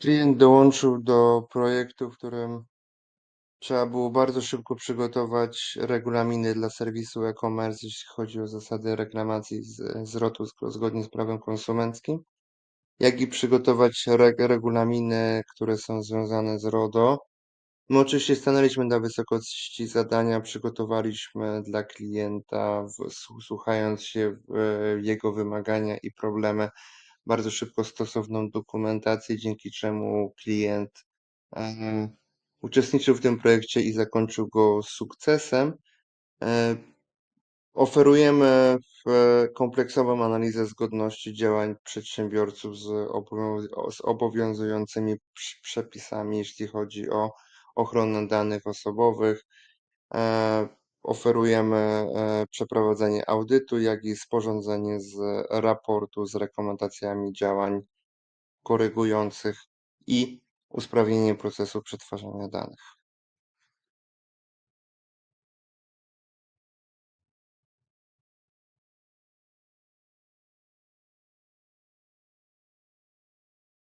Klient dołączył do projektu, w którym trzeba było bardzo szybko przygotować regulaminy dla serwisu e-commerce, jeśli chodzi o zasady reklamacji z zwrotu zg- zgodnie z prawem konsumenckim, jak i przygotować reg regulaminy, które są związane z RODO. My oczywiście stanęliśmy na wysokości zadania, przygotowaliśmy dla klienta, w, słu- słuchając się w jego wymagania i problemy, bardzo szybko stosowną dokumentację, dzięki czemu klient uczestniczył w tym projekcie i zakończył go sukcesem. Oferujemy kompleksową analizę zgodności działań przedsiębiorców z, obowiąz- z obowiązującymi przepisami, jeśli chodzi o ochronę danych osobowych. Oferujemy e, przeprowadzenie audytu, jak i sporządzenie z raportu z rekomendacjami działań korygujących i usprawnienie procesu przetwarzania danych.